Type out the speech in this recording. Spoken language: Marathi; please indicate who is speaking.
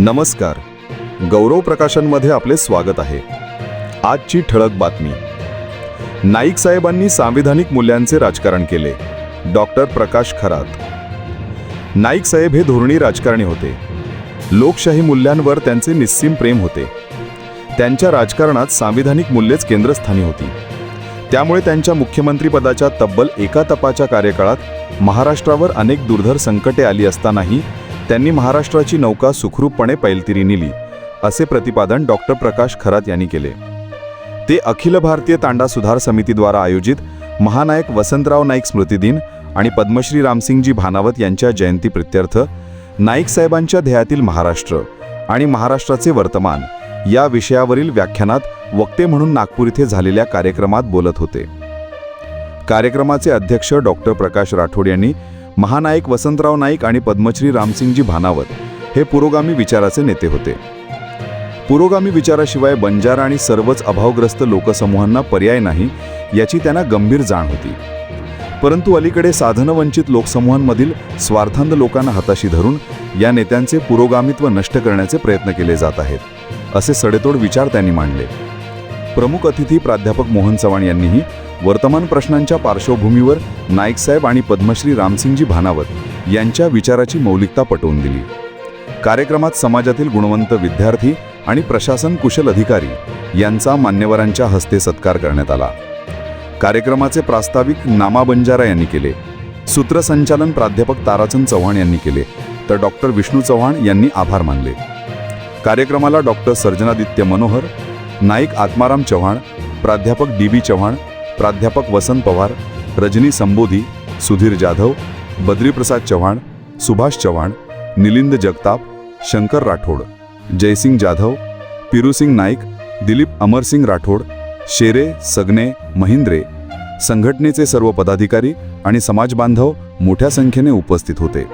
Speaker 1: नमस्कार. गौरव प्रकाशनमध्ये आपले स्वागत आहे. आजची ठळक बातमी. नाईक साहेबांनी सांविधानिक मूल्यांचे राजकारण केले. डॉक्टर प्रकाश खरात. नाईक साहेब हे धोरणी राजकारणी होते. लोकशाही मूल्यांवर त्यांचे निस्सीम प्रेम होते. त्यांच्या राजकारणात सांविधानिक मूल्येच केंद्रस्थानी होती. त्यामुळे त्यांच्या मुख्यमंत्रीपदाच्या तब्बल एका तपाच्या कार्यकाळात महाराष्ट्रावर अनेक दुर्धर संकटे आली असतानाही त्यांनी महाराष्ट्राची नौका सुखरूपपणे पैलतीरी नेली असे प्रतिपादन डॉक्टर प्रकाश खरात यांनी केले. ते अखिल भारतीय तांडा सुधार समितीद्वारा आयोजित महानायक वसंतराव नाईक स्मृतिदिन आणि पद्मश्री रामसिंगजी भानावत यांच्या जयंती प्रित्यर्थ नाईक साहेबांच्या ध्येयातील महाराष्ट्र आणि महाराष्ट्राचे वर्तमान या विषयावरील व्याख्यानात वक्ते म्हणून नागपूर इथे झालेल्या कार्यक्रमात बोलत होते. कार्यक्रमाचे अध्यक्ष डॉक्टर प्रकाश राठोड यांनी महानायक वसंतराव नाईक आणि पद्मश्री रामसिंगजी भानावत हे पुरोगामी विचाराचे नेते होते. पुरोगामी विचाराशिवाय बंजारा आणि सर्वच अभावग्रस्त लोकसमूहांना पर्याय नाही याची त्यांना गंभीर जाण होती. परंतु अलीकडे साधनवंचित लोकसमूहांमधील स्वार्थांध लोकांना हाताशी धरून या नेत्यांचे पुरोगामित्व नष्ट करण्याचे प्रयत्न केले जात आहेत असे सडेतोड विचार त्यांनी मांडले. प्रमुख अतिथी प्राध्यापक मोहन चव्हाण यांनीही वर्तमान प्रश्नांच्या पार्श्वभूमीवर नाईकसाहेब आणि पद्मश्री रामसिंगजी भानावत यांच्या विचाराची मौलिकता पटवून दिली. कार्यक्रमात समाजातील गुणवंत विद्यार्थी आणि प्रशासन कुशल अधिकारी यांचा मान्यवरांच्या हस्ते सत्कार करण्यात आला. कार्यक्रमाचे प्रास्ताविक नामा बंजारा यांनी केले. सूत्रसंचालन प्राध्यापक ताराचंद चव्हाण यांनी केले. तर डॉक्टर विष्णू चव्हाण यांनी आभार मानले. कार्यक्रमाला डॉक्टर सर्जनादित्य मनोहर नाईक आत्माराम चव्हाण प्राध्यापक डी बी चव्हाण प्राध्यापक वसंत पवार रजनी संबोधी सुधीर जाधव बद्रीप्रसाद चव्हाण सुभाष चव्हाण निलिंद जगताप शंकर राठोड जयसिंग जाधव पिरुसिंग नाईक दिलीप अमरसिंग राठोड शेरे सगने महिंद्रे संघटनेचे सर्व पदाधिकारी आणि समाजबांधव मोठ्या संख्येने उपस्थित होते.